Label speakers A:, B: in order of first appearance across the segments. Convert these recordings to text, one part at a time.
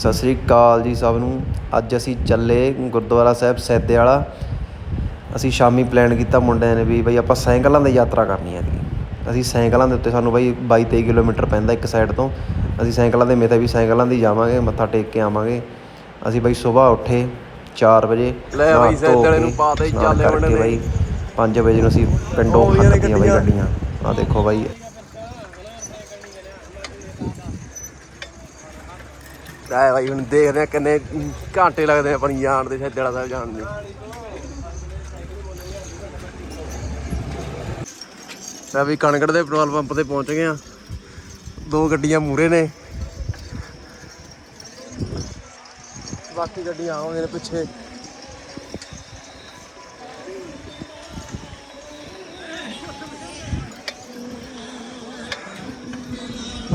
A: ਸਤਿ ਸ੍ਰੀ ਅਕਾਲ ਜੀ ਸਭ ਨੂੰ। ਅੱਜ ਅਸੀਂ ਚੱਲੇ ਗੁਰਦੁਆਰਾ ਸਾਹਿਬ ਸੈਦੇ ਵਾਲਾ। ਅਸੀਂ ਸ਼ਾਮੀ ਪਲਾਨ ਕੀਤਾ ਮੁੰਡਿਆਂ ਨੇ ਵੀ ਬਈ ਆਪਾਂ ਸਾਈਕਲਾਂ ਦੀ ਯਾਤਰਾ ਕਰਨੀ ਹੈ ਜੀ। ਅਸੀਂ ਸਾਈਕਲਾਂ ਦੇ ਉੱਤੇ ਸਾਨੂੰ ਬਈ 22 23 ਕਿਲੋਮੀਟਰ ਪੈਂਦਾ ਇੱਕ ਸਾਈਡ ਤੋਂ। ਅਸੀਂ ਸਾਈਕਲਾਂ ਦੇ ਮੇਤੇ ਵੀ ਸਾਈਕਲਾਂ ਦੀ ਜਾਵਾਂਗੇ ਮੱਥਾ ਟੇਕ ਕੇ ਆਵਾਂਗੇ। ਅਸੀਂ ਬਈ ਸਵੇਰ ਉੱਠੇ 4 ਵਜੇ
B: ਲੈ ਬਈ
A: ਧੋ
B: ਸੈਦੇ ਵਾਲੇ
A: ਕੇ
B: ਨੂੰ ਪਾ ਦੇ
A: ਇਸ਼ਨਾਨ
B: ਜਾਲੇ
A: ਕਰਕੇ
B: ਮੁੰਡੇ ਨੇ।
A: ਬਈ 5 ਵਜੇ ਨੂੰ ਅਸੀਂ ਪਿੰਡੋਂ ਖੱਟੀਆਂ ਬਈ।
B: ਗੱਡੀਆਂ।
A: ਆ ਦੇਖੋ ਬਈ
B: ਲੈ ਭਾਈ ਹੁਣ ਦੇਖਦੇ ਆ ਕਿੰਨੇ ਘੰਟੇ ਲੱਗਦੇ ਆ ਆਪਣੀ ਜਾਣ ਦੇ ਸੈਦੜਾ ਸਾਹਿਬ ਜਾਣ ਦੇ। ਮੈਂ ਵੀ ਕਣਗੜ ਦੇ ਪੈਟਰੋਲ ਪੰਪ ਤੇ ਪਹੁੰਚ ਗਏ ਆ ਦੋ ਗੱਡੀਆਂ ਮੂਰੇ ਨੇ। ਬਾਕੀ ਗੱਡੀਆਂ ਆਉਂਦੇ ਨੇ ਪਿੱਛੇ।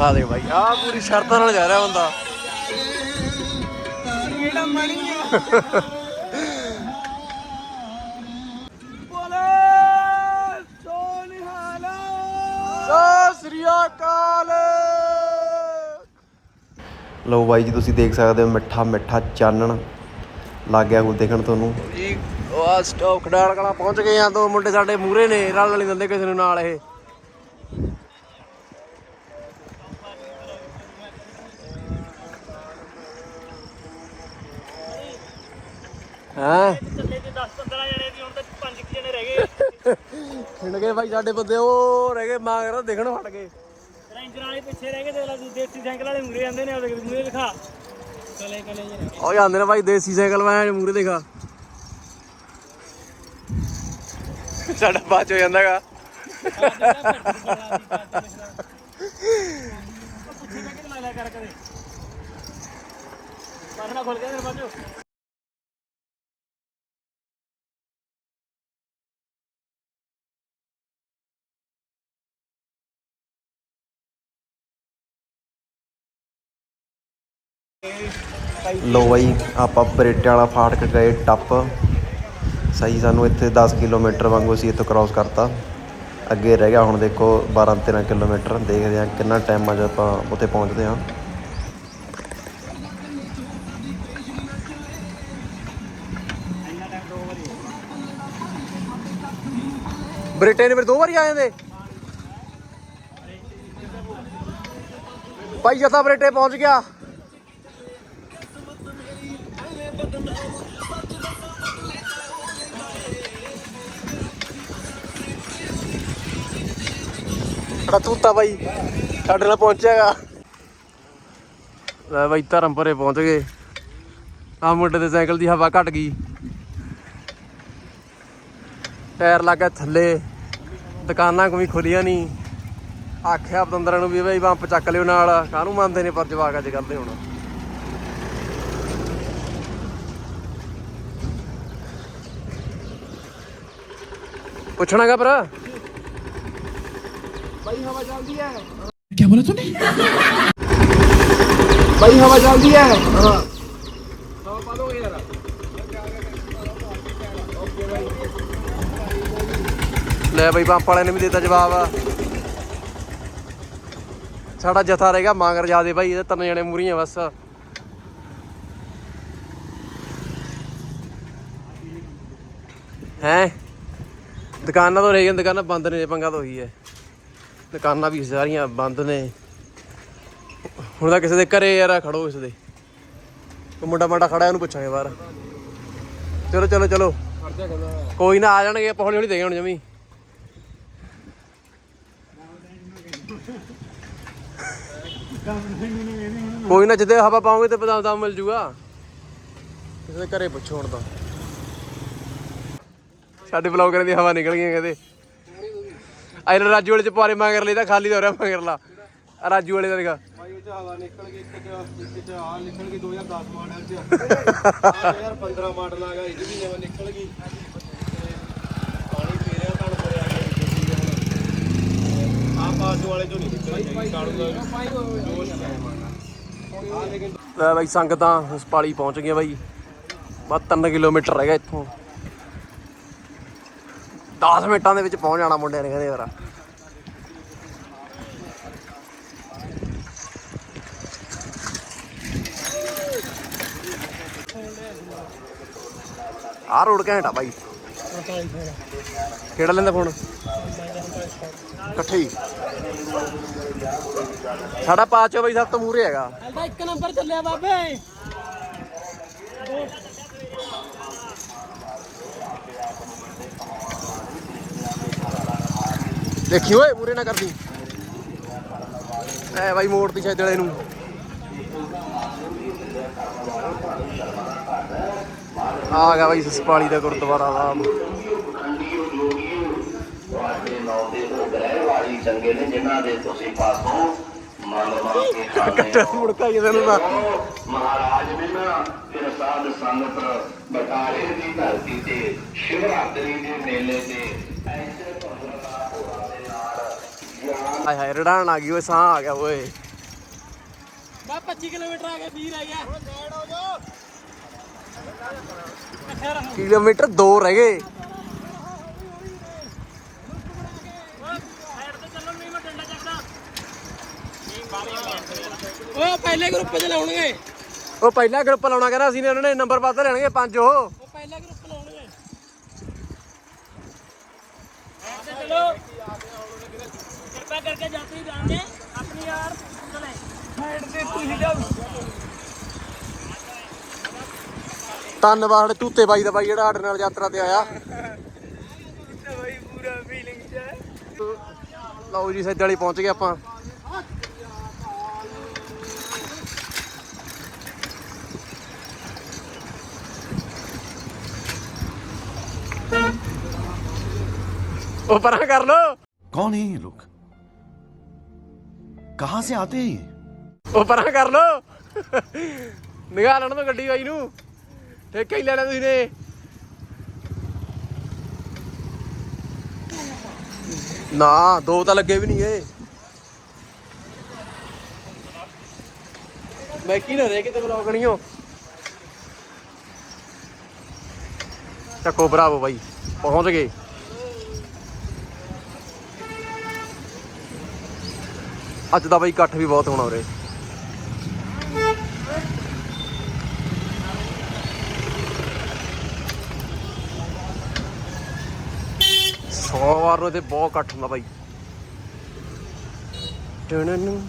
B: ਆ ਦੇਖ ਭਾਈ ਆ ਪੂਰੀ ਸ਼ਰਤਾਂ ਨਾਲ ਜਾ ਰਿਹਾ ਬੰਦਾ। ਸਤਿ ਸ੍ਰੀ ਅਕਾਲ।
A: ਲਓ ਬਾਈ ਜੀ ਤੁਸੀਂ ਦੇਖ ਸਕਦੇ ਹੋ ਮਿੱਠਾ ਮਿੱਠਾ ਚਾਨਣ ਲੱਗ ਗਿਆ ਹੁਣ ਦੇਖਣ ਤੁਹਾਨੂੰ।
B: ਜੀ ਉਹ ਸਟਾਪ ਖਡਾਲ ਕਲਾ ਪਹੁੰਚ ਗਏ ਆ ਦੋ ਮੁੰਡੇ ਸਾਡੇ ਮੂਰੇ ਨੇ ਰਲ ਨਹੀਂ ਦਿੰਦੇ ਕਿਸੇ ਨੂੰ ਨਾਲ ਇਹ। ਹਾਂ।
C: ਚੱਲੇ ਤੇ 10 15 ਜਣੇ ਦੀ ਹੁਣ ਤੱਕ 5 ਜਣੇ ਰਹਿ ਗਏ।
B: ਖਿੰਡ ਗਏ ਭਾਈ ਸਾਡੇ ਬੰਦੇ ਉਹ ਰਹਿ ਗਏ ਮਾਂ ਕਹਿੰਦਾ ਦੇਖਣ ਹਟ ਗਏ।
C: ਰੇਂਜਰ ਵਾਲੇ ਪਿੱਛੇ ਰਹਿ ਗਏ ਤੇ ਲਾ ਦੇਸੀ ਸਾਈਕਲ ਵਾਲੇ ਮੂਰੇ ਜਾਂਦੇ ਨੇ ਉਹਦੇ ਮੂਰੇ ਦਿਖਾ। ਕਲੇ ਕਲੇ ਰਹਿ
B: ਉਹ ਜਾਂਦੇ ਨੇ ਭਾਈ ਦੇਸੀ ਸਾਈਕਲ ਮੈਂ ਮੂਰੇ ਦੇਖਾ। ਸਾਡਾ ਬਾਚ ਹੋ ਜਾਂਦਾਗਾ।
C: ਗਏ ਪੁੱਛੇ ਮੈਂ ਕਿ ਲਾ ਲਿਆ ਕਰ ਕਦੇ। ਬਾਹਰ ਖੋਲ ਕੇ ਦਰਵਾਜ਼ਾ
A: ਲੋ ਬਾਈ, ਆਪਾਂ ਬਰੇਟੇ ਵਾਲਾ ਫਾਟਕ ਗਏ ਟੱਪ। ਸਹੀ ਸਾਨੂੰ ਇੱਥੇ 10 ਕਿਲੋਮੀਟਰ ਵਾਂਗੂ ਅਸੀਂ ਇੱਥੋਂ ਕ੍ਰਾਸ ਕਰਤਾ। ਅੱਗੇ ਰਹਿ ਗਿਆ ਹੁਣ ਦੇਖੋ 12 13 ਕਿਲੋਮੀਟਰ, ਦੇਖਦੇ ਹਾਂ ਕਿੰਨਾ ਟਾਈਮ ਅੱਜ ਆਪਾਂ ਉੱਥੇ ਪਹੁੰਚਦੇ ਹਾਂ।
B: ਬ੍ਰਿਟੇਨ ਨੇ ਫਿਰ ਦੋ ਵਾਰੀ ਆਏ ਜਾਂਦੇ। ਭਾਈ ਜਥਾ ਬ੍ਰਿਟੇ ਪਹੁੰਚ ਗਿਆ। ਬੜਾ ਤੂਤਾ ਬਾਈ, ਸਾਡੇ ਨਾਲ ਪਹੁੰਚਿਆਗਾ ਲੈ ਬਾਈ ਧਰਮਪੁਰੇ ਪਹੁੰਚ ਗਏ। ਆ ਮੁੰਡੇ ਦੇ ਸਾਈਕਲ ਦੀ ਹਵਾ ਘਟ ਗਈ। ਟਾਇਰ ਲੱਗਾ ਥੱਲੇ। ਦੁਕਾਨਾਂ ਕੋਈ ਖੁੱਲੀਆਂ ਨਹੀਂ। ਆਖਿਆ ਪਤੰਦਰਾਂ ਨੂੰ ਵੀ ਬਈ, ਬੰਪ ਚੱਕ ਲਿਓ ਨਾਲ। ਕਾਹਨੂੰ ਮੰਨਦੇ ਨੇ ਪਰ ਜਵਾਕ ਅੱਜ ਕਰਦੇ ਹੁਣ। ਪੁੱਛਣਾਗਾ ਪਰ ਬਈ ਹਵਾ ਚੱਲਦੀ ਹੈ
D: ਕੀ ਬੋਲਾ ਤੂੰ
B: ਬਈ ਹਵਾ ਚੱਲਦੀ ਹੈ ਹਾਂ। ਹਵਾ ਪਾ ਦੋ ਯਾਰ ਲੈ ਬਈ ਪੰਪ ਵਾਲੇ ਨੇ ਵੀ ਦਿੱਤਾ ਜਵਾਬ। ਸਾਡਾ ਜਥਾ ਰਹੇਗਾ ਮਾਂਗਰ ਜਾਦੇ ਭਾਈ ਇਹ ਤਿੰਨ ਜਣੇ ਮੂਰੀਆਂ ਬਸ। ਹੈ? ਦੁਕਾਨਾਂ ਤੋਂ ਰਹਿ ਗਈਆਂ ਦੁਕਾਨਾਂ ਬੰਦ ਨੇ ਪੰਗਾ ਦੁਕਾਨਾਂ ਵੀ ਸਾਰੀਆਂ ਬੰਦ ਨੇ। ਹੁਣ ਤਾਂ ਕਿਸੇ ਦੇ ਘਰੇ ਯਾਰ ਖੜੋ ਇਸ ਦੇ। ਕੋਈ ਮੁੰਡਾ ਮਾਡਾ ਖੜਾ, ਉਹਨੂੰ ਪੁੱਛਾਂਗੇ ਬਾਹਰ। ਚਲੋ ਚਲੋ ਚਲੋ। ਕੋਈ ਨਾ ਆ ਜਾਣਗੇ, ਆਪਾਂ ਹੌਲੀ ਹੌਲੀ ਦੇ ਹੁਣ ਜਮੀ। ਕੋਈ ਨਾ ਜਿੱਦੇ ਹਵਾ ਪਾਉਂਗੇ ਤੇ ਬਦਾਮ ਦਾ ਮਿਲ ਜੂਗਾ। ਕਿਸੇ ਦੇ ਘਰੇ ਪੁੱਛੋ ਹੁਣ ਤਾਂ। ਸਾਡੇ ਬਲੌਗਰ ਦੀ ਹਵਾ ਨਿਕਲ ਗਈ ਕਹਿੰਦੇ ਆਇਰ ਰਾਜੂ ਵਾਲੇ ਚ ਪਾਰੇ ਮੰਗਰ ਲਈ ਤਾਂ ਖਾਲੀ ਹੋ ਰਿਹਾ ਮੰਗਰਲਾ। ਆਹ ਰਾਜੂ ਵਾਲੇ ਦਾ ਦੇਖਾ।
E: ਭਾਈ ਉਹ ਚ ਹਵਾ ਨਿਕਲ ਗਈ ਇੱਕ ਚ ਇੱਕ ਚ ਆ ਨਿਕਲ ਗਈ 2010 ਮਾਡਲ ਚ। ਆ ਯਾਰ 15 ਮਾਡਲ ਆ ਗਿਆ ਇਹ ਵੀ ਨਵਾਂ ਨਿਕਲ ਗਈ। ਤੇ ਪਾਣੀ ਪੀ ਰਿਹਾ ਤੁਹਾਨੂੰ ਪਰੇ ਆ ਗਿਆ ਆ ਬਾਜੂ ਵਾਲੇ ਚੋਂ ਨਹੀਂ ਨਿਕਲ ਕਾਲੂ ਦਾ ਜੋਸ਼ ਆ ਲੇਕਿਨ
B: ਲੈ ਬਾਈ ਸੰਗਤਾਂ ਹਸਪਾਲੀ ਪਹੁੰਚ ਗਈਆਂ ਬਾਈ। ਬਸ 3 ਕਿਲੋਮੀਟਰ ਰਹਿ ਗਿਆ ਇੱਥੋਂ। 10 ਮਿੰਟਾਂ ਦੇ ਵਿੱਚ ਪਹੁੰਚ ਜਾਣਾ ਮੁੰਡਿਆਂ ਨੇ ਕਹਿੰਦੇ ਯਾਰ ਆਹ ਰੋਡ ਘੈਂਟ ਆ ਬਾਈ। ਕਿਹੜਾ ਲੈਂਦਾ ਫੋਨ ਇਕੱਠੇ ਹੀ। ਸਾਡਾ ਪਾਚੋ ਬਾਈ ਸਭ ਤੋਂ ਮੂਰੇ ਹੈਗਾ।
C: ਹਲਦਾ ਇੱਕ ਨੰਬਰ ਚੱਲਿਆ ਬਾਬੇ।
B: ਦੇਖੀ ਓਏ, ਮੂਰੇ ਨਾ ਕਰਦੀ। ਐ ਬਾਈ ਮੋੜ ਤੀ ਛੇਦ ਵਾਲੇ ਨੂੰ। ਆ ਗਿਆ ਬਾਈ ਸਸਪਾਲੀ ਦਾ ਗੁਰਦੁਆਰਾ ਸਾਹਿਬ ਕੱਟਾ ਮੁੜਕਾ ਹੀ ਇਹਨੂੰ ਨਾ
D: ਮਹਾਰਾਜ ਨੇ ਨਾ ਫਿਰ ਸਾਧ ਸੰਗਤ ਬਟਾਲੇ ਦੀ ਧਰਤੀ ਤੇ, ਸ਼ਿਵਰਾਤਰੀ ਦੇ ਮੇਲੇ ਤੇ।
B: ਹਾਏ ਹਾਏ ਰੜਾਣ ਆ ਗਈ ਓਏ ਸਾਹ ਆ ਗਿਆ ਓਏ।
C: ਬਾ 25 ਕਿਲੋਮੀਟਰ ਆ ਗਏ 20 ਰਹਿ ਗਿਆ ਹੁਣ ਸਾਈਡ ਹੋ ਜਾ
B: ਕਿਲੋਮੀਟਰ 2 ਰਹਿ ਗਏ।
C: ਸਾਈਡ ਤੇ ਚੱਲੋ ਨਹੀਂ ਮੈਂ ਡੰਡਾ ਚੱਕਦਾ ਉਹ ਪਹਿਲੇ ਗਰੁੱਪ 'ਚ ਲਾਉਣਗੇ।
B: ਉਹ ਪਹਿਲਾ ਗਰੁੱਪ ਲਾਉਣਾ ਕਹਿੰਦਾ ਅਸੀਂ ਨੇ ਉਹਨਾਂ ਨੇ ਨੰਬਰ ਵੱਧ ਲੈਣਗੇ ਪੰਜ ਉਹ
C: ਉਹ ਪਹਿਲਾ ਗਰੁੱਪ ਲਾਉਣਗੇ ਸਾਈਡ ਤੇ ਚਲੋ ਕਿਰਪਾ ਕਰਕੇ ਜਾਤੀ ਜਾਣਗੇ ਆਪਣੀ ਯਾਰ ਚਲੇ ਸਾਈਡ ਤੇ ਤੁਸੀਂ ਜਾਓ
B: ਧੰਨਵਾਦ ਤੂਤੇ ਬਾਈ ਦਾ ਬਾਈ ਜਿਹੜਾ ਸਾਡੇ ਨਾਲ ਯਾਤਰਾ ਤੇ ਆਇਆ
C: ਬਾਈ ਪੂਰਾ ਫੀਲਿੰਗ 'ਚ ਹੈ
B: ਲਓ ਜੀ ਸੱਜ ਵਾਲੀ ਪਹੁੰਚ ਗਏ ਆਪਾਂ ਉਹ ਪਰਾਂ ਕਰ ਲੋ
F: कौन है ये लोग कहां से आते हैं ये
B: ਉਹ ਪਰਾਂ ਕਰ ਲੋ ਨਿਗਾਹ ਲੈਣ ਤੋਂ ਗੱਡੀ ਬਾਈ ਨੂੰ ਠੇਕਾ ਹੀ ਲੈ ਲਿਆ ਤੁਸੀਂ ਨੇ ਨਾ ਦੋ ਤਾਂ ਲੱਗੇ ਵੀ ਨਹੀਂ ਏ ਮੈਂ ਕੀ ਨਾ ਰਹਿ ਕੇ ਤੇ ਬਲੌਗਣੀਓ ਚੱਕੋ ਬਰਾਵੋ ਬਾਈ ਪਹੁੰਚ ਗਏ ਅੱਜ ਦਾ ਬਾਈ ਇਕੱਠ ਵੀ ਬਹੁਤ ਹੋਣਾ ਉਰੇ। ਸੋਮਵਾਰ ਨੂੰ ਤੇ ਬਹੁਤ ਇਕੱਠ ਹੁੰਦਾ ਬਾਈ। ਟਣਨ।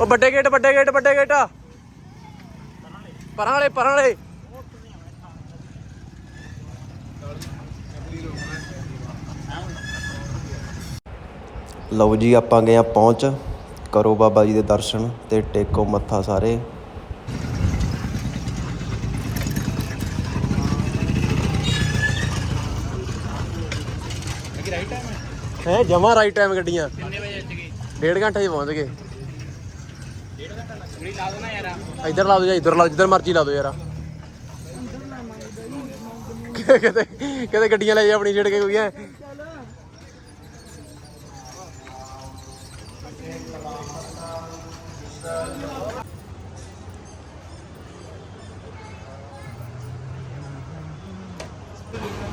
B: ਉਹ ਵੱਡੇ ਗੇਟ ਵੱਡੇ ਗੇਟ ਵੱਡੇ ਗੇਟ। ਪਰਾਂ ਵਾਲੇ ਪਰਾਂ ਵਾਲੇ।
A: ਲਓ ਜੀ ਆਪਾਂ ਗਏ ਆ ਪਹੁੰਚ। ਕਰੋ ਬਾਬਾ ਜੀ ਦੇ ਦਰਸ਼ਨ ਤੇ ਟੇਕੋ ਮੱਥਾ ਸਾਰੇ।
B: ਹੈ ਜਮਾ ਰਾਈਟ ਟਾਈਮ ਗੱਡੀਆਂ। ਕਿੰਨੇ ਵਜੇ ਗਏ? ਡੇਢ ਘੰਟੇ 'ਚ ਪਹੁੰਚ ਗਏ। ਡੇਢ ਘੰਟਾ ਲੱਗਣੀ ਲਾ ਦੋ ਨਾ ਯਾਰ। ਇੱਧਰ ਲਾ ਦੋ ਜਾਂ ਇੱਧਰ ਲਾ ਜਿੱਧਰ ਮਰਜ਼ੀ ਲਾ ਦੋ ਯਾਰ। ਕਿਤੇ ਕਿਤੇ ਗੱਡੀਆਂ ਲੈ ਜਾ ਆਪਣੀ ਛੇੜ ਕੇ ਕੋਈ ਹੈ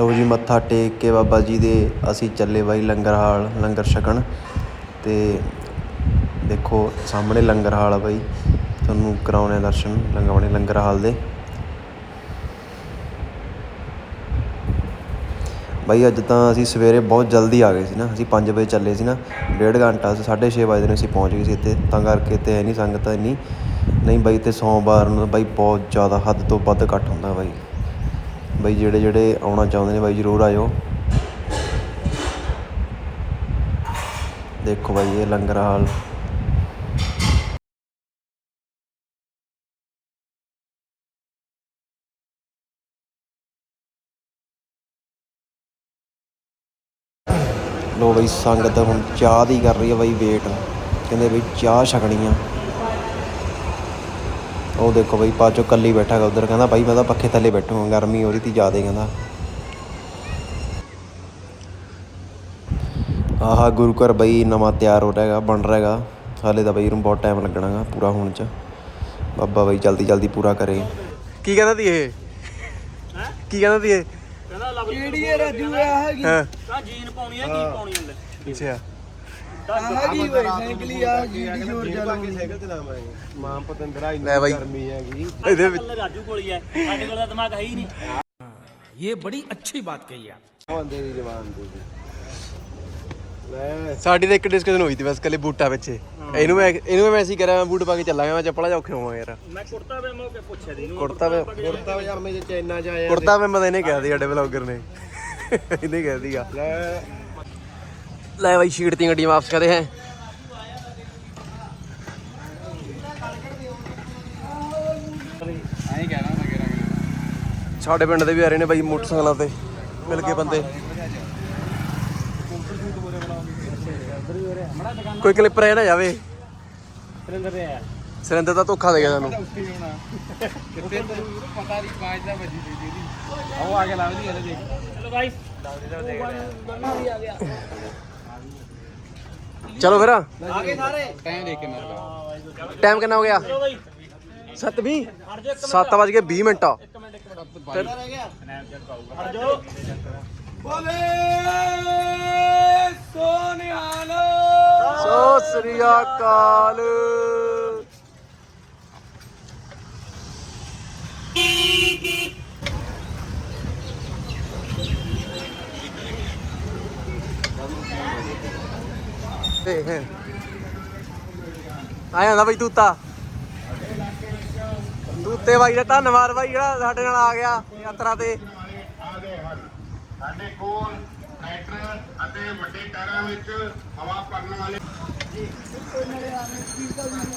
A: ਲਓ ਜੀ, ਮੱਥਾ ਟੇਕ ਕੇ ਬਾਬਾ ਜੀ ਦੇ ਅਸੀਂ ਚੱਲੇ ਬਾਈ ਲੰਗਰ ਹਾਲ, ਲੰਗਰ ਛਕਣ। ਅਤੇ ਦੇਖੋ, ਸਾਹਮਣੇ ਲੰਗਰ ਹਾਲ ਆ ਬਾਈ। ਤੁਹਾਨੂੰ ਕਰਾਉਣੇ ਆ ਦਰਸ਼ਨ, ਲੰਗਾਉਣੇ ਲੰਗਰ ਹਾਲ ਦੇ। ਬਾਈ, ਅੱਜ ਤਾਂ ਅਸੀਂ ਸਵੇਰੇ ਬਹੁਤ ਜਲਦੀ ਆ ਗਏ ਸੀ ਨਾ। ਅਸੀਂ 5 ਵਜੇ ਚੱਲੇ ਸੀ ਨਾ। ਡੇਢ ਘੰਟਾ ਸੀ 6:30 ਵਜੇ ਨੂੰ ਅਸੀਂ ਪਹੁੰਚ ਗਏ ਸੀ ਇੱਥੇ। ਤਾਂ ਕਰਕੇ ਤੇ ਹੈ ਨਹੀਂ ਸੰਗਤ ਇੰਨੀ। ਨਹੀਂ ਬਾਈ, ਤੇ ਸੋਮਵਾਰ ਨੂੰ ਬਾਈ ਬਹੁਤ ਜ਼ਿਆਦਾ ਹੱਦ ਤੋਂ ਵੱਧ ਘੱਟ ਹੁੰਦਾ ਬਾਈ। ਬਾਈ ਜਿਹੜੇ ਜਿਹੜੇ ਆਉਣਾ ਚਾਹੁੰਦੇ ਨੇ ਬਾਈ ਜਰੂਰ ਆਇਓ। ਦੇਖੋ ਬਾਈ ਇਹ ਲੰਗਰ ਹਾਲ। ਲੋ ਬਈ ਸੰਗਤ ਹੁਣ ਚਾਹ ਦੀ ਕਰ ਰਹੀ ਹੈ ਬਈ ਵੇਟ। ਕਹਿੰਦੇ ਬਈ ਚਾਹ ਛਕਣੀ ਆ। ਉਹ ਦੇਖੋ ਬਈ ਪਾਚੋ ਕੱਲੀ ਬੈਠਾ ਗਾ ਉਧਰ ਕਹਿੰਦਾ ਬਾਈ ਮੈਂ ਤਾਂ ਪੱਖੇ ਥੱਲੇ ਬੈਠੂਗਾ ਗਰਮੀ ਹੋ ਰਹੀ ਤੀ ਜ਼ਿਆਦੇ ਕਹਿੰਦਾ। ਆਹਾ ਗੁਰੂ ਘਰ ਬਈ ਨਵਾਂ ਤਿਆਰ ਹੋ ਰਿਹਾ ਹੈਗਾ ਬਣ ਰਿਹਾ ਹੈਗਾ ਹਾਲੇ ਤਾਂ ਬਈ ਇਹਨੂੰ ਬਹੁਤ ਟਾਈਮ ਲੱਗਣਾਗਾ ਪੂਰਾ ਹੋਣ ਚ। ਬਾਬਾ ਬਈ ਜਲਦੀ ਜਲਦੀ ਪੂਰਾ ਕਰੇ।
B: ਕੀ ਕਹਿੰਦਾ ਤੀ ਇਹ? ਕੀ ਕਹਿੰਦਾ ਤੀ ਇਹ?
C: ਕਹਿੰਦਾ ਲੱਭ
E: ਕਿਹੜੀ ਹੈ ਰਾਜੂ ਆ ਹੈਗੀ?
B: ਹਾਂ।
C: ਤਾਂ ਜੀਨ ਪਾਉਣੀ ਆ ਕੀ ਪਾਉਣੀ ਹੁੰਦਾ
B: ਅੱਛਾ।
E: ਹੈਗੀ ਓਏ ਸਾਈਕਲੀ ਆ ਜੀ ਦੀ ਜੋਰ ਚੱਲੂਗੀ ਸਾਈਕਲ ਚਲਾਵਾਂਗੇ ਮਾਂ ਪਤੰਦਰਾ ਇੰਨੀ
B: ਲੈ ਬਾਈ।
E: ਗਰਮੀ ਹੈਗੀ
B: ਇਹਦੇ ਵਿੱਚ
C: ਕੱਲੇ ਰਾਜੂ ਕੋਲ ਹੀ ਹੈ ਸਾਡੇ ਕੋਲ ਤਾਂ ਦਿਮਾਗ ਹੈ ਹੀ ਨਹੀਂ
G: ये बड़ी अच्छी बात कही आप
E: ਬੰਦੇ ਦੀ ਜਵਾਨ ਦੀ ਲੈ
B: ਸਾਡੀ ਤਾਂ ਇੱਕ ਡਿਸਕਸ਼ਨ ਹੋਈ ਤੀ ਬਸ ਕੱਲੇ ਬੂਟਾਂ ਪਿੱਛੇ ਇਹਨੂੰ ਮੈਂ ਇਹਨੂੰ ਮੈਂ ਮੈਸੇਜ ਕਰਿਆ ਮੈਂ ਬੂਟ ਪਾ ਕੇ ਚੱਲਾਂਗਾ ਮੈਂ ਚੱਪਲਾਂ 'ਚ ਔਖੇ ਹੋਵਾਂ ਯਾਰ
C: ਮੈਂ ਕੁੜਤਾ ਵੇ ਮੋਕੇ ਪੁੱਛਿਆ ਦੀ ਨੂੰ
B: ਕੁੜਤਾ ਵੇ
E: ਕੁੜਤਾ ਯਾਰ ਮੈਂ ਜੇ ਚੈਨਾ ਚ ਆਇਆ
B: ਕੁੜਤਾ ਮੈਂ ਮਦੇ ਨੇ ਕਿਹਾ ਸੀ ਸਾਡੇ ਬਲੌਗਰ ਨੇ ਇਹਨੇ ਕਹਿ ਦੀਗਾ
E: ਲੈ
B: ਲੈ ਬਾਈ ਸ਼ੀਟ ਦੀਆਂ ਗੱਡੀਆਂ ਵਾਪਸ ਕਰੇ ਹੈ। ਸਾਡੇ ਪਿੰਡ ਦੇ ਵੀ ਆ ਰਹੇ ਨੇ ਬਾਈ ਮੋਟਰਸਾਈਕਲਾਂ ਤੇ ਮਿਲ ਕੇ ਬੰਦੇ। ਕੋਈ ਕਲਿੱਪ ਰਹਿ ਨਾ ਜਾਵੇ
C: ਸਰਿੰਦਰ ਦੇ ਆ
B: ਸਰਿੰਦਰ ਦਾ ਧੋਖਾ ਦੇ ਗਿਆ ਸਾਨੂੰ
E: ਕਿੱਥੇ ਪਤਾ ਨਹੀਂ ਬਾਜ ਦਾ ਵੱਜੀ ਦੀ। ਜੀ ਉਹ ਆ ਕੇ ਲੱਭਦੀ ਇਹਦੇ ਦੇਖ
C: ਚਲੋ ਬਾਈ
B: ਚਲੋ ਫਿਰ।
E: ਆ ਗਏ ਸਾਰੇ। ਟਾਈਮ ਦੇਖ ਕੇ ਮਾਰ
B: ਟਾਈਮ ਕਿੰਨਾ ਹੋ ਗਿਆ?
C: ਚਲੋ ਬਾਈ।
B: 7:20 7 ਵਜ ਕੇ 20 ਮਿੰਟ।
C: ਇੱਕ ਮਿੰਟ ਇੱਕ ਮਿੰਟ।
E: ਰਹਿ ਗਿਆ।
C: ਹਟ ਜਾਓ।
E: ਬੋਲੇ ਸੋਨਿਆਲ।
B: ਸੋ ਸ੍ਰੀ ਅਕਾਲ। ਹੈ ਆਇਆ ਨਾ ਬਈ ਤੂਤਾ। ਤੂਤੇ ਬਾਈ ਦਾ ਧੰਨਵਾਦ ਬਾਈ ਜਿਹੜਾ ਸਾਡੇ ਨਾਲ ਆ ਗਿਆ ਯਾਤਰਾ ਤੇ।
D: ਸਾਡੇ ਕੋਲ ਟਰੈਕਟਰ ਅਤੇ ਵੱਡੇ ਟਾਇਰਾਂ ਵਿੱਚ ਹਵਾ ਭਰਨ ਵਾਲੇ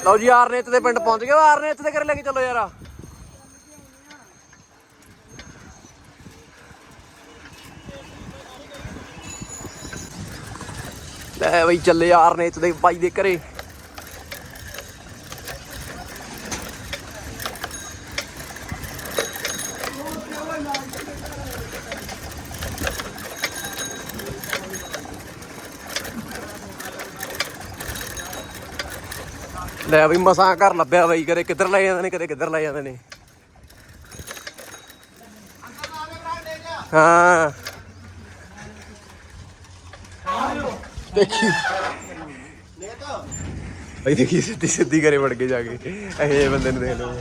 B: ਲਓ ਜੀ ਆਰਨੇਤ ਦੇ ਪਿੰਡ ਪਹੁੰਚ ਗਏ। ਆਰਨੇਤ ਦੇ ਘਰੇ ਲੈ ਕੇ ਚੱਲੋ ਯਾਰ। ਲੈ ਬਈ ਚੱਲੇ ਆਰਨੇਤ ਦੇ ਬਾਈ ਦੇ ਘਰੇ। ਲੈ ਬਈ ਮਸਾਂ ਘਰ ਲੱਭਿਆ ਬਈ, ਕਦੇ ਕਿੱਧਰ ਲੈ ਜਾਂਦੇ ਨੇ, ਕਦੇ ਕਿੱਧਰ ਲੈ ਜਾਂਦੇ ਨੇ। ਹਾਂ। ਦੇਖੀ। ਬਈ ਦੇਖੀ, ਸਿੱਧੀ ਸਿੱਧੀ ਕਰੇ ਵੜ ਕੇ ਜਾ ਕੇ। ਇਹ ਬੰਦੇ ਨੂੰ ਦੇਖ ਲਓ।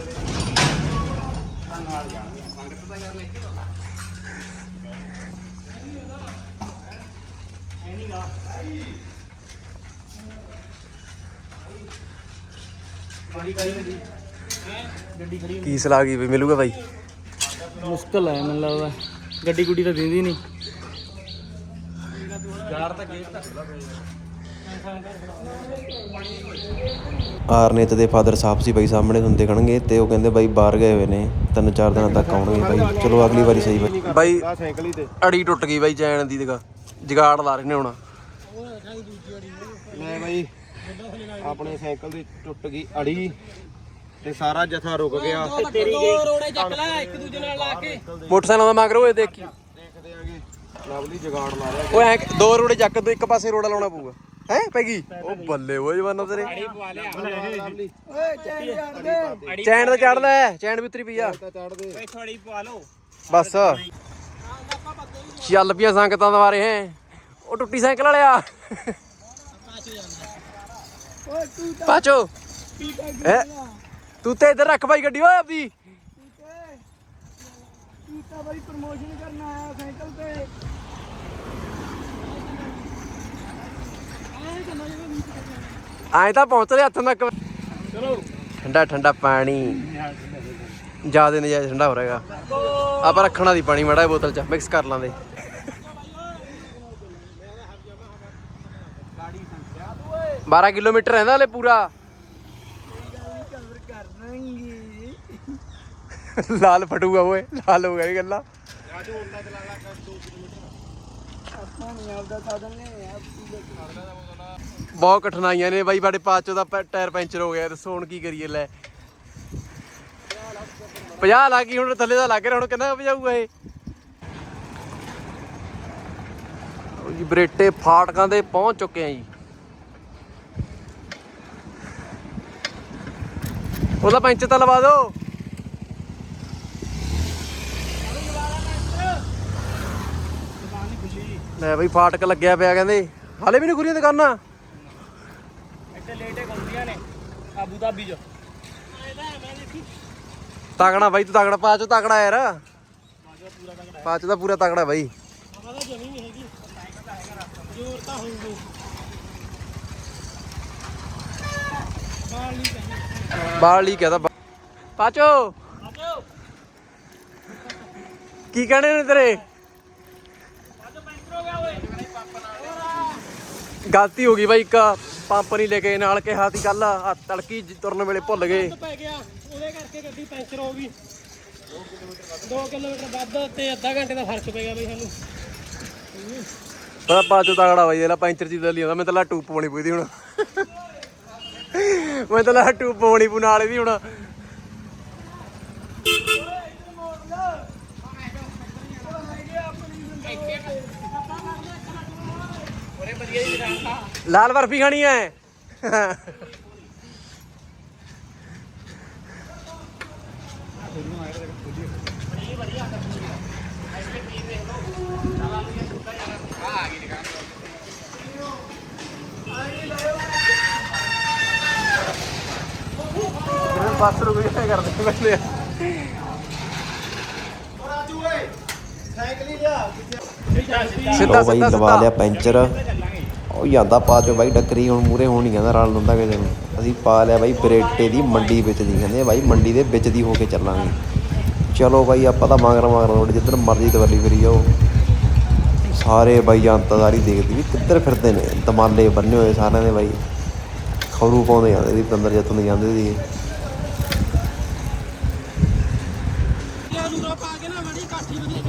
B: ਕੀ ਸਲਾਹ ਕੀ ਬਈ ਮਿਲੂਗਾ ਭਾਈ?
C: ਮੁਸ਼ਕਲ ਹੈ, ਮੈਨੂੰ ਲੱਗਦਾ। ਗੱਡੀ ਗੁੱਡੀ ਤਾਂ ਦਿੰਦੀ ਨਹੀਂ
A: ਆਰਨੇਤ ਦੇ ਫਾਦਰ ਸਾਹਿਬ ਸੀ ਬਾਈ ਸਾਹਮਣੇ ਹੁੰਦੇ ਖਣਗੇ ਤੇ ਉਹ ਕਹਿੰਦੇ ਬਾਈ ਬਾਹਰ ਗਏ ਹੋਏ ਨੇ ਤਿੰਨ ਚਾਰ ਦਿਨਾਂ ਤੱਕ ਆਉਣਗੇ ਬਾਈ। ਚਲੋ ਅਗਲੀ ਵਾਰੀ ਸਹੀ ਬਾਈ।
B: ਬਾਈ
E: ਆ ਸਾਈਕਲ ਹੀ ਤੇ
B: ਅੜੀ ਟੁੱਟ ਗਈ ਬਾਈ ਚੈਨ ਦੀ ਦਿਖਾ ਜਗਾੜ ਲਾ ਰਹੇ ਨੇ ਹੁਣ।
E: ਲੈ ਬਾਈ ਆਪਣੇ ਸਾਈਕਲ ਦੀ ਟੁੱਟ ਗਈ ਅੜੀ ਤੇ ਸਾਰਾ ਜਥਾ ਰੁਕ ਗਿਆ।
C: ਤੇਰੀ ਗਈ
B: ਮੋਟਰਸਾਈਕਲ ਦਾ ਮਗਰ ਓਏ ਦੇਖੀ।
E: ਦੇਖਦੇ ਆਂਗੇ। ਲਵਲੀ ਜਗਾੜ ਲਾ ਰਿਹਾ
B: ਓਏ ਐਂ ਕਿ- ਦੋ ਰੋੜੇ ਚੱਕ ਦੋ ਇੱਕ ਪਾਸੇ ਰੋੜਾ ਲਾਉਣਾ ਪਊਗਾ। ਹੈ ਪੈਗੀ? ਉਹ ਬੱਲੇ ਓਏ ਜਵਾਨਾ ਤੇਰੇ।
E: ਲਵਲੀ।
B: ਚੈਨ ਤਾਂ ਚੜ ਲੈ ਚੈਨ ਵੀ ਉਤਰੀ ਪਈ ਆ।
E: ਤਾਂ ਚੜ ਦੇ।
C: ਥੋੜੀ ਪਵਾ ਲਓ।
B: ਬਸ। ਚੱਲ ਪਈਆਂ ਸੰਗਤਾਂ ਦੁਆਰੇ ਹੈ। ਉਹ ਟੁੱਟੀ ਸਾਈਕਲ ਵਾਲਿਆ। ਪਾਚੋ ਹੈ? ਤੂੰ ਤੇ ਇੱਧਰ ਰੱਖ ਬਾਈ ਗੱਡੀ ਓਏ ਆਪਦੀ। ਆਏ ਤਾਂ ਪਹੁੰਚ ਲਿਆ ਹੱਥਾਂ ਤੱਕ। ਚਲੋ। ਠੰਡਾ ਠੰਡਾ ਪਾਣੀ। ਜ਼ਿਆਦਾ ਨਜਾਇਜ਼ ਠੰਡਾ ਹੋ ਰਿਹਾਗਾ ਆਪਾਂ ਰੱਖਣਾ ਦੀ ਪਾਣੀ ਮਾੜਾ ਬੋਤਲ ਚ ਮਿਕਸ ਕਰ ਲਾਂਦੇ ਬਾਰਾਂ ਕਿਲੋਮੀਟਰ ਰਹਿੰਦਾ ਹਲੇ ਪੂਰਾ। ਲਾਲ ਫਟੂਗਾ ਓਏ ਲਾਲ ਹੋ ਗਿਆ ਇਹ ਗੱਲਾਂ। ਬਹੁਤ ਕਠਿਨਾਈਆਂ ਨੇ ਬਾਈ ਸਾਡੇ ਪਾਚੋ ਦਾ ਟਾਇਰ ਪੈਂਚਰ ਹੋ ਗਿਆ ਦੱਸੋ ਹੁਣ ਕੀ ਕਰੀਏ ਲੈ। 50 ਲੱਗ ਗਈ ਹੁਣ ਥੱਲੇ ਦਾ ਲੱਗ ਰਿਹਾ ਹੁਣ ਕਿੰਨਾ ਵਜਾਊਗਾ ਇਹ? ਜੀ ਬਰੇਟੇ ਫਾਟਕਾਂ ਦੇ ਪਹੁੰਚ ਚੁੱਕੇ ਆ ਜੀ। ਉਹਦਾ ਪੈਂਚਰ ਤਾਂ ਲਵਾ ਦਿਓ। ਲੈ ਬਈ ਫਾਟਕ ਲੱਗਿਆ ਪਿਆ ਕਹਿੰਦੇ। ਹਾਲੇ ਵੀ ਨਹੀਂ ਖੁਰੀਆਂ ਦੁਕਾਨਾਂ।
C: ਇੱਥੇ ਲੇਟੇ ਖੁੱਲਦੀਆਂ ਨੇ ਆਬੂ ਧਾਬੀ ਚ।
B: ਤਗੜਾ ਬਾਈ ਤੂੰ ਤਗੜਾ ਪਾਚੋ ਤਗੜਾ ਯਾਰ। ਪਾਚੋ ਦਾ ਪੂਰਾ ਤਗੜਾ। ਬਾਈ।
C: ਬਾਲ
B: ਹੀ ਕਹਦਾ ਪਾਚੋ ਕੀ ਕਹਿਣੇ ਨੇ ਤੇਰੇ
C: ਆਜੋ ਪੈਂਚਰ ਹੋ ਗਿਆ ਓਏ
B: ਗਲਤੀ ਹੋ ਗਈ ਬਾਈ ਇੱਕ ਪੰਪ ਨਹੀਂ ਲੈ ਕੇ ਨਾਲ ਕਿਹਾ ਸੀ ਕੱਲ ਆ ਤੜਕੀ ਜ- ਤੁਰਨ ਵੇਲੇ ਭੁੱਲ ਗਏ।
C: ਪੈ ਗਿਆ ਉਹਦੇ ਕਰਕੇ ਗੱਡੀ ਪੈਂਚਰ ਹੋ ਗਈ। 2 ਕਿਲੋਮੀਟਰ ਵੱਧ ਤੇ ਅੱਧਾ ਘੰਟੇ ਦਾ ਫ਼ਰਕ ਪੈ ਗਿਆ ਬਈ ਸਾਨੂੰ।
B: ਪਰ ਪਾਚੋ ਤਗੜਾ ਬਾਈ ਇਹਦਾ ਪੈਂਚਰ ਚੀਜ਼ ਲਈ ਆਉਂਦਾ ਮੈਂ ਤਾਂ ਲਾ ਟੂਪ ਪਾਉਣੀ ਪਈਦੀ ਹੁਣ। ਮੈਂ ਤਾਂ ਲਾ ਟੂਪ ਪਾਉਣੀ ਪੂ ਨਾਲ ਇਹਦੀ ਹੁਣ। ਲਾਲ ਬਰਫੀ ਖਾਣੀ ਐ ਜਿਹੜੇ ਬੱਸ ਰੁਕ ਜਾਏ ਕਰਦੇ ਬੰਦੇ
E: ਰਾਜੂ ਓਏ ਸਾਈਕਲ ਹੀ ਲਿਆ
A: ਉਹ ਜਾਂਦਾ ਪਾ ਚੋ ਬਾਈ ਡੱਕਰੀ, ਹੁਣ ਮੂਰੇ ਹੋਣ ਨਹੀਂ ਰਲ ਲੁੰਦਾ ਕਿਸੇ ਨੂੰ। ਅਸੀਂ ਪਾ ਲਿਆ ਬਾਈ ਬਰੇਟੇ ਦੀ ਮੰਡੀ ਵਿੱਚ ਦੀ, ਕਹਿੰਦੇ ਬਾਈ ਮੰਡੀ ਦੇ ਵਿੱਚ ਦੀ ਹੋ ਕੇ ਚੱਲਾਂਗੇ। ਚਲੋ ਬਾਈ ਆਪਾਂ ਤਾਂ ਮਗਰ ਮਗਰ ਰੋਡ ਜਿੱਧਰ ਮਰਜ਼ੀ ਦਵਲੀ ਫਿਰੀ ਜਾਓ। ਸਾਰੇ ਬਾਈ ਜਨਤਾ ਸਾਰੀ ਦੇਖਦੀ ਵੀ ਕਿੱਧਰ ਫਿਰਦੇ ਨੇ, ਦਮਾਲੇ ਬੰਨੇ ਹੋਏ ਸਾਰਿਆਂ ਦੇ ਬਾਈ। ਖਰੂ ਪਾਉਂਦੇ ਜਾਂਦੇ ਸੀ ਅੰਦਰ ਜਿੱਥੋਂ ਦੀ ਜਾਂਦੇ ਸੀ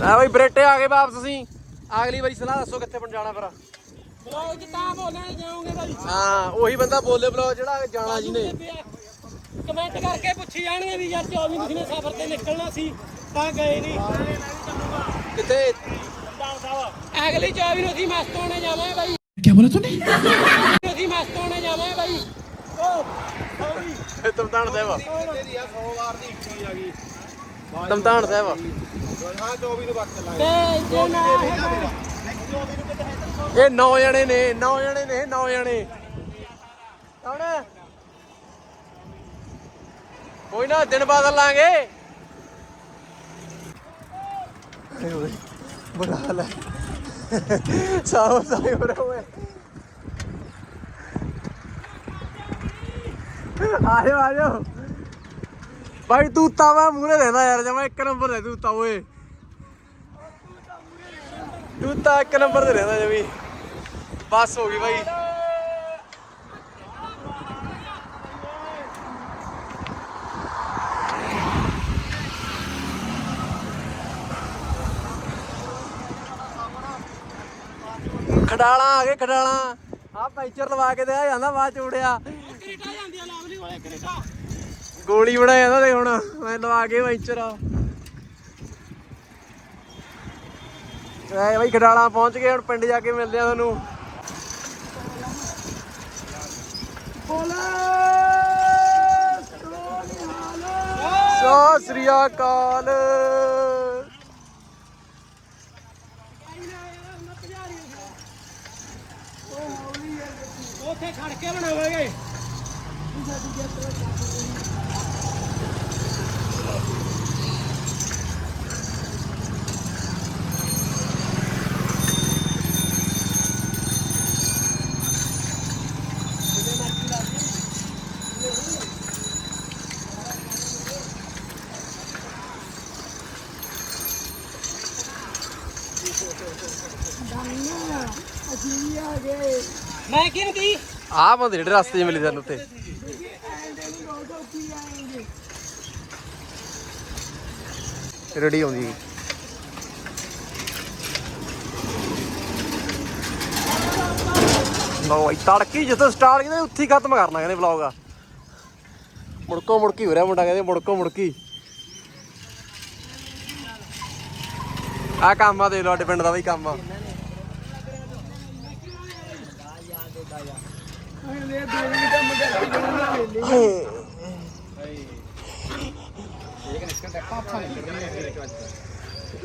B: ਆ ਬਾਈ ਬਰੇਟੇ ਆ ਗਏ ਵਾਪਸ ਅਸੀਂ। ਅਗਲੀ ਵਾਰੀ ਸਲਾਹ ਦੱਸੋ ਕਿੱਥੇ ਪਹੁੰਚ ਫਿਰ।
C: ਲਓ ਜੀ ਤਾਂ ਬੋਲਣੇ ਜਾਓਗੇ ਭਾਈ।
B: ਹਾਂ ਉਹੀ ਬੰਦਾ ਬੋਲੇ ਬਲੋ ਜਿਹੜਾ ਜਾਣਾ ਜਿਹਨੇ
C: ਕਮੈਂਟ ਕਰਕੇ ਪੁੱਛੀ ਜਾਣਗੇ ਵੀ ਯਾਰ 24 ਤੁਸੀਂ ਨੇ ਸਫ਼ਰ ਤੇ ਨਿਕਲਣਾ ਸੀ ਤਾਂ ਗਏ ਨਹੀਂ।
B: ਕਿੱਥੇ?
C: ਅਗਲੀ 24 ਨੂੰ ਅਸੀਂ ਮਸਤ ਹੋਣੇ ਜਾਵਾਂਗੇ ਭਾਈ।
G: ਕੀ ਬੋਲਿਆ ਤੂੰ
C: ਅਸੀਂ ਮਸਤ ਹੋਣੇ ਜਾਵਾਂਗੇ ਭਾਈ। ਓ
B: ਤਮਤਾਨ ਸਾਹਿਬ
E: ਤੇਰੀ ਆ। 100 ਵਾਰ ਦੀ ਇੱਕੀ ਆ ਗਈ
B: ਤਮਤਾਨ ਸਾਹਿਬ
E: ਹਾਂ 24 ਨੂੰ ਵਕਤ ਲਾਇਆ
C: ਤੇ ਜੇ ਨਾ
B: ਇਹ 9 ਜਣੇ ਨੇ 9 ਜਣੇ ਨੇ 9 ਜਣੇ। ਕੌਣ ਕੋਈ ਨਾ, ਦਿਨ ਬਦਲ ਲਾਂਗੇ। ਬੁਰਾ ਹਾਲ ਹੈ ਸਾਹ ਸਾਹ ਹੋ ਰਿਹਾ ਹੋਏ ਆਜੋ ਆਜੋ। ਭਾਈ ਤੂੰ ਤਾਵਾ ਮੂਰੇ ਰਹਿੰਦਾ ਯਾਰ, ਜਮਾ ਇੱਕ ਨੰਬਰ ਦੇ ਤੂੰ ਤਾ ਓਏ ਤੂੰ ਤਾਂ ਇੱਕ ਨੰਬਰ ਤੇ ਰਹਿੰਦਾ ਜਮੀ। ਬਸ ਹੋ ਗਈ ਬਾਈ। ਖਡਾਲਾ ਆ ਗਏ ਖਡਾਲਾ। ਆ ਪੈਂਚਰ ਲਵਾ ਕੇ ਦੇ ਆ ਜਾਂਦਾ ਬਾਅਦ ਚ ਉੜਿਆ।
C: ਕੈਨੇਡਾ ਜਾਂਦੀ ਆ ਲਵਲੀ ਕੋਲੇ ਕੈਨੇਡਾ
B: ਗੋਲੀ ਬਣਾ ਜਾਂਦਾ ਤੇ ਹੁਣ। ਮੈਂ ਲਵਾ ਕੇ ਪੈਂਚਰ ਐ ਬਾਈ, ਖਡਾਲਾ ਪਹੁੰਚ ਗਏ, ਹੁਣ ਪਿੰਡ ਜਾ ਕੇ ਮਿਲਦੇ ਆ ਤੁਹਾਨੂੰ। ਸਤਿ ਸ੍ਰੀ ਅਕਾਲ।
C: ਉੱਥੇ ਖੜ ਕੇ ਬਣਾਵਾਂਗੇ। ਮੈਂ ਕਿਹਨੂੰ ਦੀ
B: ਆਹ ਬੰਦੇ ਜਿਹੜੇ ਰਸਤੇ 'ਚ ਮਿਲੇ ਸਾਨੂੰ ਉੱਥੇ। ਰੈਡੀ ਆਉਂਦੀ ਲਓ ਬਾਈ, ਤੜਕੀ ਜਿੱਥੇ ਸਟਾਰਟ ਕਹਿੰਦੇ ਉੱਥੇ ਹੀ ਖਤਮ ਕਰਨਾ ਕਹਿੰਦੇ ਵਲੌਗ ਆ। ਮੁੜਕੋ ਮੁੜਕੀ ਹੋ ਰਿਹਾ ਮੁੰਡਾ ਕਹਿੰਦੇ ਮੁੜਕੋ ਮੁੜਕੀ। ਆ ਕੰਮ ਆ ਦੇ ਲੋ ਸਾਡੇ ਪਿੰਡ ਦਾ ਬਈ ਕੰਮ ਆ।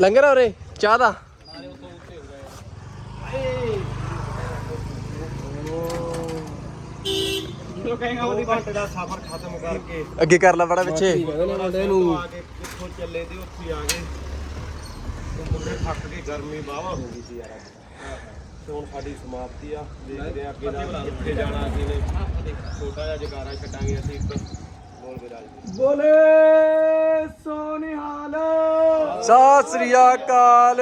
B: ਲੰਗਰ ਆ ਉਰੇ, ਚਾਹ ਦਾ? ਅੱਗੇ ਕਰ ਲੈ ਬੜਾ ਪਿੱਛੇ।
E: ਨੂੰ ਆ ਕੇ ਕਿੱਥੋਂ ਚੱਲੇ ਤੇ ਉੱਥੇ ਆ ਗਏ ਤੇ ਮੁੰਡੇ ਥੱਕ ਕੇ ਗਰਮੀ ਬਾਵਾ ਹੋ ਗਈ ਸੀ ਯਾਰ ਅੱਜ। ਤੇ ਹੁਣ ਸਾਡੀ ਸਮਾਪਤੀ ਆ ਦੇਖਦੇ ਆ ਅੱਗੇ ਦਾ ਕਿੱਥੇ ਜਾਣਾ ਅਸੀਂ ਨੇ। ਛੋਟਾ ਜਿਹਾ ਜਗਾਰਾ ਛੱਡਾਂਗੇ ਅਸੀਂ ਇੱਕ। ਬੋਲ ਵਿਰਾਜ ਬੋਲੇ ਸੋਨਿਹਾਲ।
B: ਸਤਿ ਸ੍ਰੀ ਅਕਾਲ।